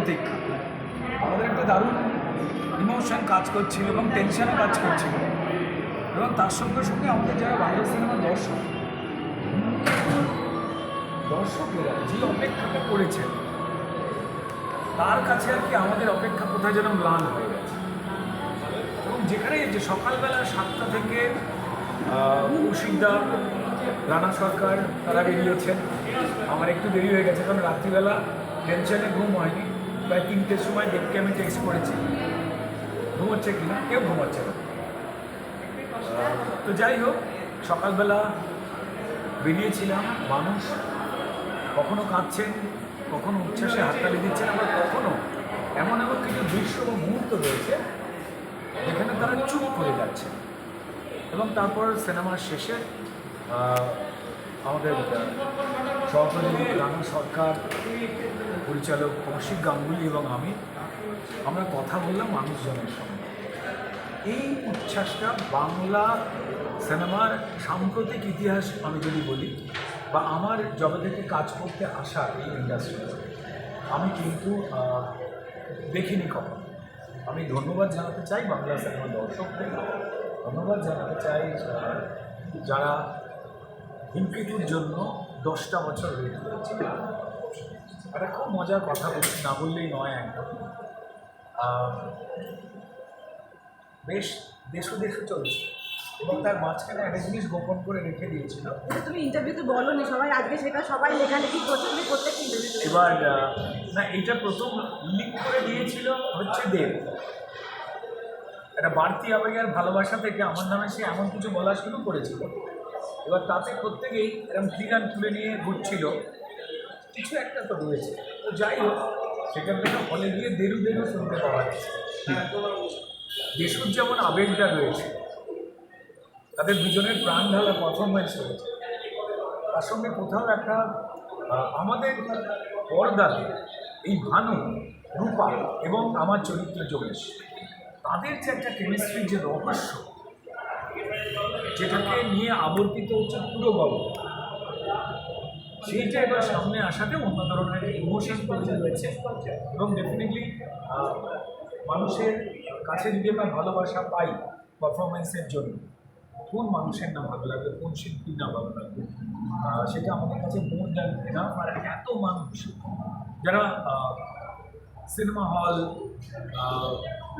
প্রতীক্ষা আমাদের একটা দারুণ ইমোশন কাজ করছিল এবং টেনশনে কাজ করছিল। এবং তার সঙ্গে সঙ্গে আমাদের যারা বাংলা সিনেমার দর্শক, দর্শকেরা যে অপেক্ষাটা করেছে তার কাছে আর কি আমাদের অপেক্ষা কোথায় যেন ম্লান হয়ে গেছে। এবং যেখানে যে সকালবেলা সাতটা থেকে কৌশিকদার রানা সরকার, তারা বেরিয়েছেন। আমার একটু দেরি হয়ে গেছে কারণ রাত্রিবেলা টেনশনে ঘুম হয়নি। প্রায় তিনটের সময় দেবকে আমি টেক্সট করেছি। ঘুমোচ্ছে কি না কেউ ঘুমাচ্ছে না। তো যাই হোক, সকালবেলা বেরিয়েছিলাম। মানুষ কখনো কাঁদছেন, কখনো উচ্ছ্বাসে হাততালি দিচ্ছেন, আবার কখনো এমন এমন কিছু দৃশ্য বা মুহূর্ত রয়েছে যেখানে তারা চুপ করে যাচ্ছে। এবং তারপর সিনেমার শেষে আমাদের সহযোগী রানা সরকার, পরিচালক কৌশিক গাঙ্গুলি এবং আমি, আমরা কথা বললাম মানুষজনের সঙ্গে। এই উচ্ছ্বাসটা বাংলা সিনেমার সাম্প্রতিক ইতিহাস আমি যদি বলি, বা আমার জবে থেকে কাজ করতে আসা এই ইন্ডাস্ট্রিতে আমি কিন্তু দেখিনি কখন। আমি ধন্যবাদ জানাতে চাই বাংলা সিনেমার দর্শকদের। ধন্যবাদ জানাতে চাই যারা হিমকেতুর জন্য দশটা বছর ওয়েট করেছে। একটা খুব মজার কথা বলছি না বললেই নয় একদম। বেশ দেশও দেশও চলছে এবং তার মাঝখানে একটা জিনিস গোপন করে রেখে দিয়েছিল। তুমি ইন্টারভিউতে বলো নি সবাই আজকে সেটা সবাই লেখালেখি করছে প্রত্যেকটা ইন্টারভিউতে এবার না এটা প্রথম লিক করে দিয়েছিল হচ্ছে দেব। একটা বাড়তি আবেগের ভালোবাসা থেকে আমার নামে সে এমন কিছু বলা শুরু করেছিল। এবার তাতে প্রত্যেকেই এরকম ফিগান তুলে নিয়ে ঘুরছিল। কিছু একটা তো রয়েছে তো যাই হোক, সেখান থেকে হলে গিয়ে দেরু দেরু শুনতে পাওয়া যাচ্ছে দেশুর যেমন আবেগটা রয়েছে। তাদের দুজনের প্রাণ ঢালা পারফরমেন্স রয়েছে। তার সঙ্গে কোথাও একটা আমাদের পর্দাতে এই ভানু, রূপা এবং আমার চরিত্র যোগেশ। তাদের যে একটা কেমিস্ট্রির যে রহস্য যেটাকে নিয়ে আবর্তিত হচ্ছে পুরো গল্প। সেইটা এবার সামনে আসাতে অন্য ধরনের ইমোশন তৈরি হয়েছে এবং ডেফিনেটলি মানুষের কাছে যদি আমরা ভালোবাসা পাই পারফরমেন্সের জন্য, কোন মানুষের না ভালো লাগবে, কোন শিল্পীর না ভালো লাগবে? সেটা আমাদের কাছে মন দ্যান এনাফ আর এত মানুষ যারা সিনেমা হল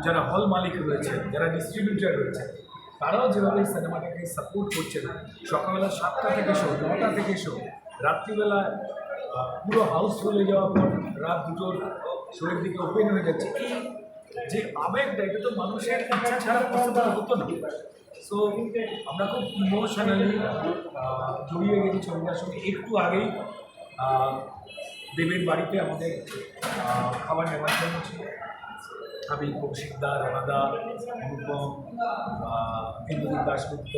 যারা হল মালিক রয়েছে যারা ডিস্ট্রিবিউটার রয়েছে তারাও যেভাবে সিনেমাটাকে সাপোর্ট করছেন সকালবেলা সাতটা থেকে শো নটা থেকে শো রাত্রিবেলা পুরো হাউস চলে যাওয়ার পর রাত দুটোর শোয়ের দিকে ওপেন হয়ে যাচ্ছে। এই যে আবেগটা, এটা তো মানুষের ইচ্ছা ছাড়া হতো না। সো আমরা খুব ইমোশনালি জড়িয়ে গেছি ছবিটার সঙ্গে। একটু আগেই দেবের বাড়িতে আমাদের খাবার নেওয়ার জন্য ছিল। আমি কৌশিকদা রানাদা অনুপম ইন্দ্রজিৎ দাশগুপ্ত।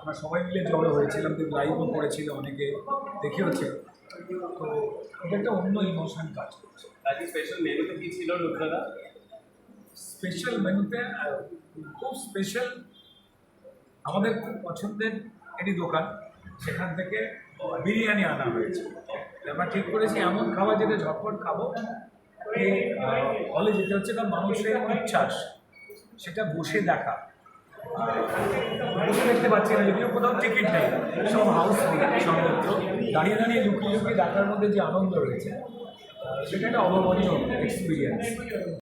আমরা সবাই মিলে জড়ো হয়েছিলাম দেব লাইভও করেছিল অনেকে দেখেওছে। তো এটা একটা অন্য ইমোশন কাজ করছে। আজকে স্পেশাল মেনুতে কি ছিল রুদ্রদা? স্পেশাল মেনুতে খুব স্পেশাল আমাদের খুব পছন্দের একটি দোকান। সেখান থেকে বিরিয়ানি আনা হয়েছে। আমরা ঠিক করেছি, এমন খাবার যেটা ঝটপট খাব হলে যেতে হচ্ছে তার মানুষের উচ্ছ্বাস, সেটা বসে দেখা। বসে দেখতে পাচ্ছি না, যদিও কোথাও টিকিট নেই, সব হাউস সর্বত্র দাঁড়িয়ে দাঁড়িয়ে লুকিয়ে লুকিয়ে দেখার মধ্যে যে আনন্দ রয়েছে সেটা একটা অভাবনীয় এক্সপিরিয়েন্স